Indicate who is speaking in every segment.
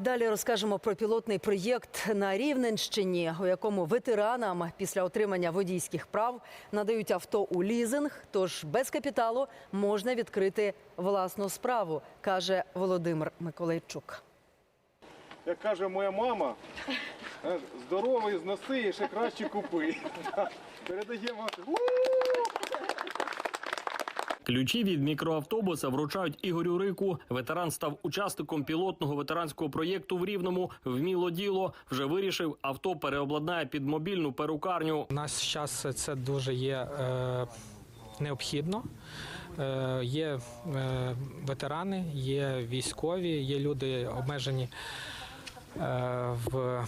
Speaker 1: Далі розкажемо про пілотний проєкт на Рівненщині, у якому ветеранам після отримання водійських прав надають авто у лізинг. Тож без капіталу можна відкрити власну справу, каже Володимир Миколайчук.
Speaker 2: Як каже моя мама, е, здоровий зноси і ще краще купи. Передаємо.
Speaker 3: Ключі від мікроавтобуса вручають Ігорю Рику. Ветеран став учасником пілотного ветеранського проєкту в Рівному. Вміло діло вже вирішив, авто переобладнає під мобільну перукарню.
Speaker 4: У нас зараз це дуже є е, необхідно. Е, є е, ветерани, є військові, є люди обмежені е, в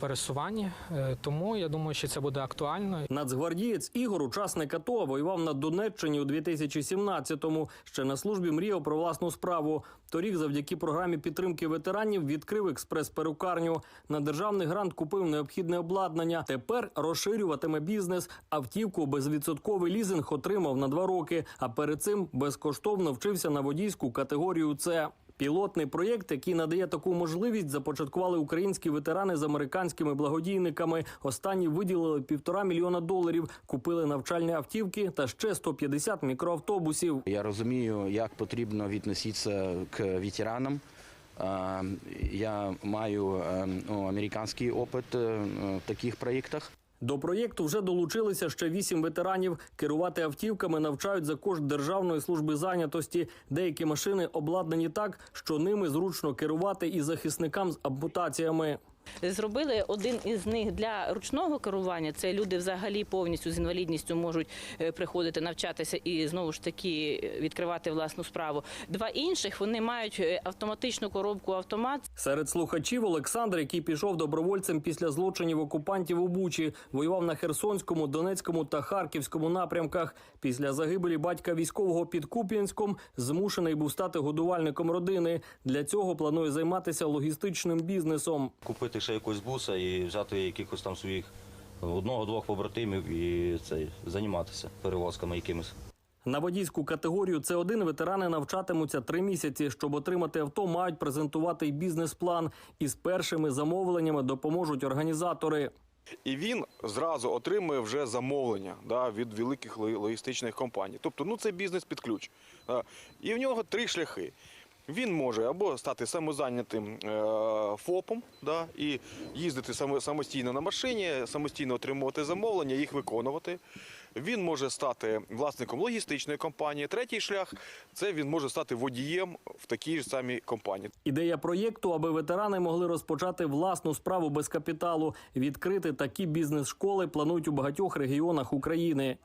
Speaker 4: пересуванні. Е, тому я думаю, що це буде актуально.
Speaker 3: Нацгвардієць Ігор, учасник АТО, воював на Донеччині у 2017-му. Ще на службі мріяв про власну справу. Торік, завдяки програмі підтримки ветеранів, відкрив експрес-перукарню. На державний грант купив необхідне обладнання. Тепер розширюватиме бізнес. Автівку безвідсотковий лізинг отримав на два роки. А перед цим безкоштовно вчився на водійську категорію С. Пілотний проєкт, який надає таку можливість, започаткували українські ветерани з американськими благодійниками. Останні виділили півтора мільйона доларів, купили навчальні автівки та ще 150 мікроавтобусів.
Speaker 5: Я розумію, як потрібно відноситися к ветеранам. Я маю е, ну, американський опит е, в таких проєктах.
Speaker 3: До проєкту вже долучилися ще вісім ветеранів. Керувати автівками навчають за кошт Державної служби зайнятості. Деякі машини обладнані так, що ними зручно керувати і захисникам з ампутаціями.
Speaker 6: Зробили один із них для ручного керування. Це люди взагалі повністю з інвалідністю можуть е, приходити навчатися і знову ж таки е, відкривати власну справу. Два інших вони мають е, автоматичну коробку автомат.
Speaker 3: Серед слухачів Олександр, який пішов добровольцем після злочинів окупантів у Бучі, воював на Херсонському, Донецькому та Харківському напрямках. Після загибелі батька військового під Куп'янськом змушений був стати годувальником родини. Для цього планує займатися логістичним бізнесом.
Speaker 7: купити ще якогось буса і взяти якихось там своїх одного-двох побратимів і це, займатися перевозками якимись.
Speaker 3: На водійську категорію це один ветерани навчатимуться три місяці. Щоб отримати авто, мають презентувати й бізнес-план. Із першими замовленнями допоможуть організатори.
Speaker 2: І він зразу отримує вже замовлення да, від великих логістичних компаній. Тобто, ну це бізнес під ключ. І в нього три шляхи. Він може або стати самозайнятим е, ФОПом, да, і їздити самостійно на машині, самостійно отримувати замовлення, їх виконувати. Він може стати власником логістичної компанії. Третій шлях це він може стати водієм в такій ж самій компанії.
Speaker 3: Ідея проєкту, аби ветерани могли розпочати власну справу без капіталу. Відкрити такі бізнес-школи планують у багатьох регіонах України.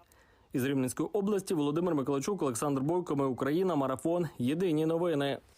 Speaker 3: Із Рівненської області Володимир Миколайчук, Олександр Бойко. Ми Україна. Марафон. Єдині новини.